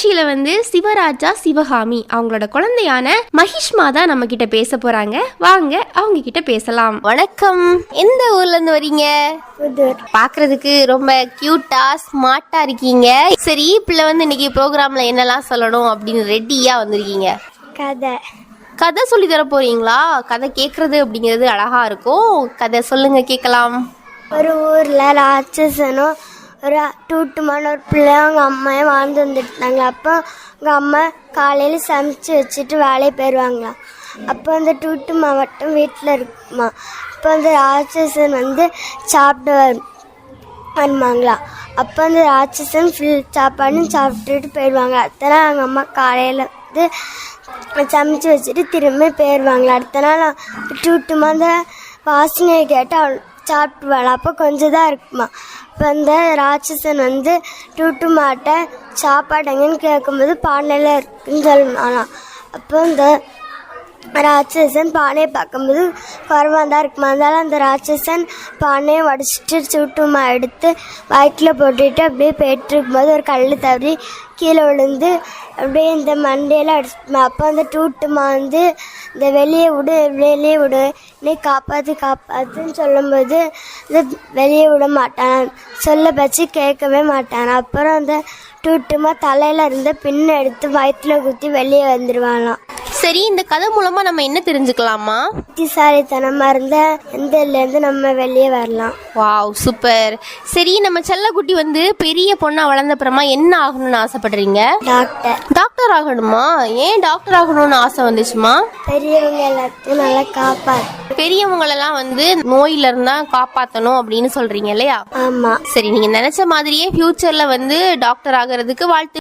நிகழ்ச்சியில வந்து சிவராஜா சிவகாமி அவங்களோட குழந்தையான மகிஷ்மா தான் நம்ம கிட்ட பேச போறாங்க. வாங்க அவங்க கிட்ட பேசலாம். வணக்கம். எந்த ஊர்ல இருந்து வரீங்க? பாக்குறதுக்கு ரொம்ப கியூட்டா ஸ்மார்ட்டா இருக்கீங்க. சரி பிள்ளை வந்து இன்னைக்கு ப்ரோக்ராம்ல என்னெல்லாம் சொல்லணும் அப்படின்னு ரெடியா வந்திருக்கீங்க? கதை. கதை சொல்லி தர போறீங்களா? கதை கேக்குறது அப்படிங்கிறது அழகா இருக்கும். கதை சொல்லுங்க கேட்கலாம். ஒரு ஊரில் ராட்சசனும் ஒரு டூட்டுமான ஒரு பிள்ளை அவங்க அம்மாயும் வாழ்ந்து வந்துட்டு அப்போ அவங்க அம்மா காலையில் சமைச்சு வச்சுட்டு வேலையை போயிடுவாங்களாம் அப்போ அந்த டூட்டு மாவட்டம் வீட்டில் இருக்குமா? அப்போ அந்த ராட்சசன் வந்து சாப்பிட்டு வரு- அப்போ அந்த ராட்சசன் ஃபுல் சாப்பாடும் சாப்பிட்டுட்டு போயிடுவாங்க அடுத்த நாள் அவங்க அம்மா காலையில் வந்து சமைச்சு வச்சுட்டு திரும்பி போயிடுவாங்களா அடுத்த நாள் டூட்டுமா அந்த வாசனையை கேட்டு அவள் சாப்பிட்டுவாள் அப்போ கொஞ்சம் தான் இருக்குமா? இப்போ அந்த ராட்சசன் வந்து டூட்டு மாட்டை சாப்பாடுங்கன்னு கேட்கும்போது பானையில் இருக்குன்னு சொல்லலாம் அப்போ இந்த ராட்சசன் பானையை பார்க்கும்போது குறவாக தான் இருக்குமா? அதனால் அந்த ராட்சசன் பானையை உடச்சிட்டு சுட்டுமா எடுத்து வயிற்றில் போட்டுட்டு அப்படியே போயிட்டு இருக்கும்போது ஒரு கல் தவறி கீழே விழுந்து அப்படியே இந்த மண்டையெல்லாம் அடிச்சுமா அப்போ அந்த டூட்டுமா வந்து இந்த வெளியே விடு வெளியே விடு. நீ காப்பாற்று காப்பாற்றுன்னு சொல்லும்போது இது வெளியே விட மாட்டான். சொல்ல பச்சு கேட்கவே மாட்டான். அப்புறம் அந்த டூட்டுமா தலையில் இருந்து பின்ன எடுத்து வயிற்றுல குத்தி வெளியே வந்துடுவானாம் சரி இந்த கதை மூலமா நம்ம என்ன தெரிஞ்சுக்கலாமா? புத்திசாலித்தனமா இருந்த எந்த இருந்து நம்ம வெளியே வரலாம். Wow super. சரி நம்ம செல்லக்குட்டி வந்து பெரிய பொண்ணா வளர்ந்த அப்புறமா என்ன ஆகணும்னு ஆசைப்படுறீங்க? டாக்டர். டாக்டர் ஆகணுமா? ஏன் டாக்டர் ஆகணும்னு ஆசை வந்துச்சுமா? பெரியவங்க எல்லாத்தையும் நல்லா காப்பாத்து பெரியவங்களெல்லாம் வந்து நோயில இருந்தா காப்பாத்தணும் அப்படின்னு சொல்றீங்க இல்லையா? ஆமா. சரி நீங்க நினைச்ச மாதிரியே ஃபியூச்சர்ல வந்து டாக்டர் ஆகிறதுக்கு வாழ்த்து